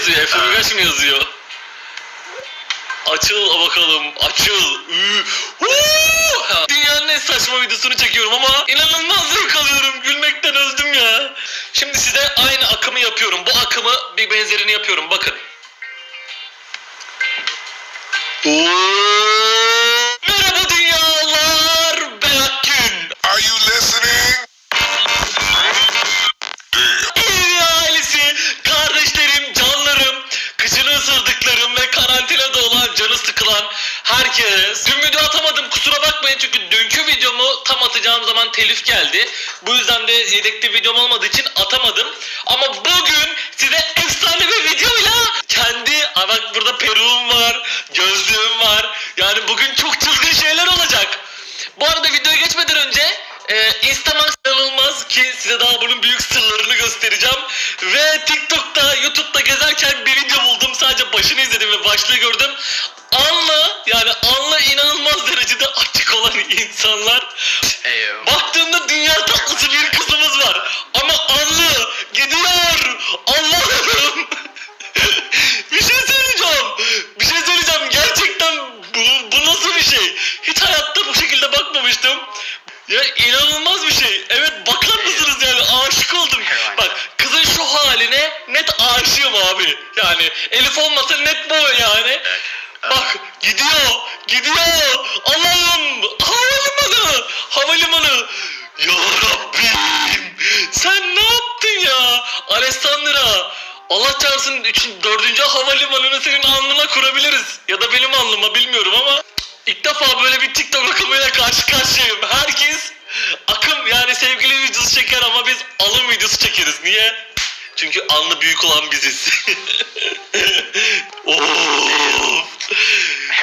yazıyor? Efe mı yazıyor? Açıl bakalım. Açıl. Dünyanın en saçma videosunu çekiyorum ama inanılmaz zevk alıyorum. Gülmekten öldüm ya. Şimdi size aynı akımı yapıyorum. Bu akımı bir benzerini yapıyorum. Bakın. Oo! Isırdıklarım ve karantinada olan, canı sıkılan herkes. Dün video atamadım kusura bakmayın çünkü dünkü videomu tam atacağım zaman telif geldi. Bu yüzden de yedekte videom olmadığı için atamadım. Ama bugün size efsane bir videoyla kendi, Aa bak burada peruğum var, gözlüğüm var. Yani bugün çok çılgın şeyler olacak. Bu arada videoya geçmeden önce e, Instagram ki size daha bunun büyük sırlarını göstereceğim. Ve TikTok'ta, YouTube'da gezerken bir video buldum. Sadece başını izledim ve başlığı gördüm. Anla yani anla inanılmaz derecede açık olan insanlar. Baktığımda dünya tatlısı bir Yani Elif olmasa net bu yani. Bak gidiyor, gidiyor. Allah'ım havalimanı, havalimanı. Ya Rabbim sen ne yaptın ya? Alessandra Allah çarpsın üçün, dördüncü havalimanını senin alnına kurabiliriz. Ya da benim alnıma bilmiyorum ama ilk defa böyle bir TikTok akımıyla karşı karşıyayım. Herkes akım yani sevgili videosu çeker ama biz alım videosu çekeriz. Niye? Çünkü alnı büyük olan biziz. of.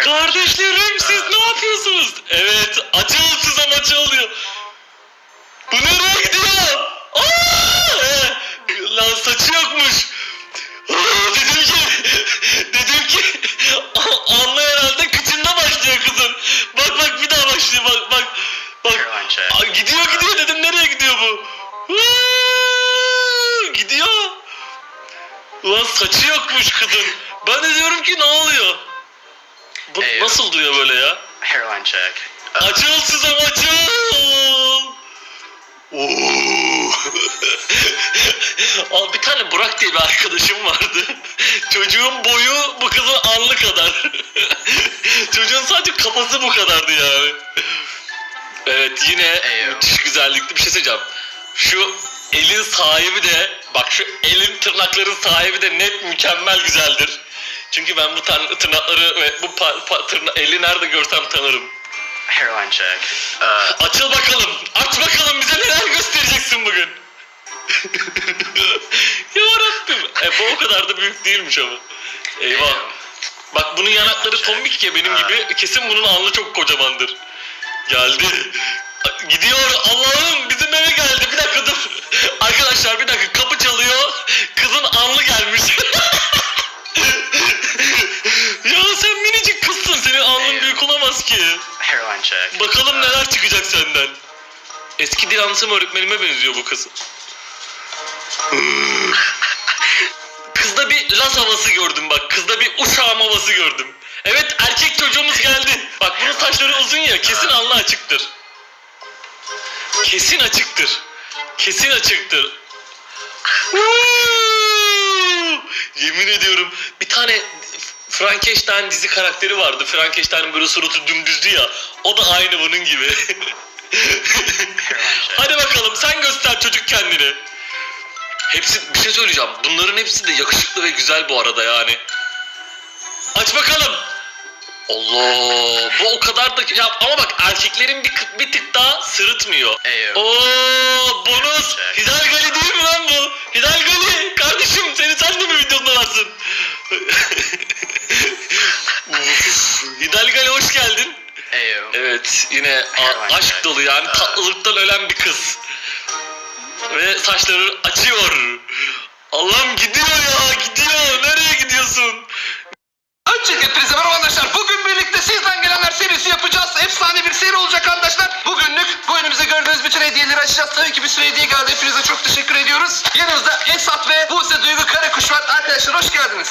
Kardeşlerim siz ne yapıyorsunuz? Evet açıl size maçı oluyor. Bu nereye gidiyor? Aa! Lan saçı yokmuş. Aa, dedim ki, dedim ki anla herhalde kıçında başlıyor kızın. Bak bak bir daha başlıyor bak bak. Bak gidiyor gidiyor dedim Ulan saçı yokmuş kızın. Ben de diyorum ki ne oluyor? Bu Ee, nasıl duruyor böyle ya? Hairline check. Uh, Açıl size açıl. Oo. Abi bir tane Burak diye bir arkadaşım vardı. Çocuğun boyu bu kızın alnı kadar. Çocuğun sadece kafası bu kadardı yani. Evet yine Eyvah. müthiş güzellikli bir şey söyleyeceğim. Şu elin sahibi de bak şu elin tırnakların sahibi de net mükemmel güzeldir. Çünkü ben bu tır- tırnakları ve bu pa- pa- tırna- eli nerede görsem tanırım. hairline check. Uh, Açıl bakalım. Aç bakalım bize neler göstereceksin bugün. ya Rabbim. E, bu o kadar da büyük değilmiş ama. Eyvah. Bak bunun yanakları tombik ya benim gibi. Kesin bunun alnı çok kocamandır. Geldi. Gidiyor. Allah'ım bizim eve geldi. Bir dakika dur. Arkadaşlar bir dakika kapı. Kızın alnı gelmiş. ya sen minicik kızsın. Senin alnın büyük olamaz ki. hairline check. Bakalım neler çıkacak senden. Eski dil anlatım öğretmenime benziyor bu kız. Kızda bir Laz havası gördüm bak. Kızda bir uşağım havası gördüm. Evet erkek çocuğumuz geldi. Bak bunun saçları uzun ya kesin alnı açıktır. Kesin açıktır. Kesin açıktır. Woo! Yemin ediyorum bir tane Frankenstein dizi karakteri vardı. Frankenstein'in böyle suratı dümdüzdü ya. O da aynı bunun gibi. Hadi bakalım sen göster çocuk kendini. Hepsi bir şey söyleyeceğim. Bunların hepsi de yakışıklı ve güzel bu arada yani. Aç bakalım. Allah bu o kadar da ya ama bak erkeklerin bir, bir tık daha sırıtmıyor. Eyo. Oo Uf, Hidal Gali hoş geldin. Eyo. Evet yine a- aşk dolu yani tatlılıktan ölen bir kız. Ve saçları açıyor. Allah'ım gidiyor ya gidiyor. Nereye gidiyorsun? Öncelikle hepinize merhaba arkadaşlar. Bugün birlikte sizden gelenler serisi yapacağız. Efsane bir seri olacak arkadaşlar. Bugünlük bu önümüzde gördüğünüz bütün hediyeleri açacağız. Tabii ki bir sürü hediye geldi. Hepinize çok teşekkür ediyoruz. Yanımızda Esat ve Buse Duygu Karakuş var. Arkadaşlar arkadaşlar hoş geldiniz.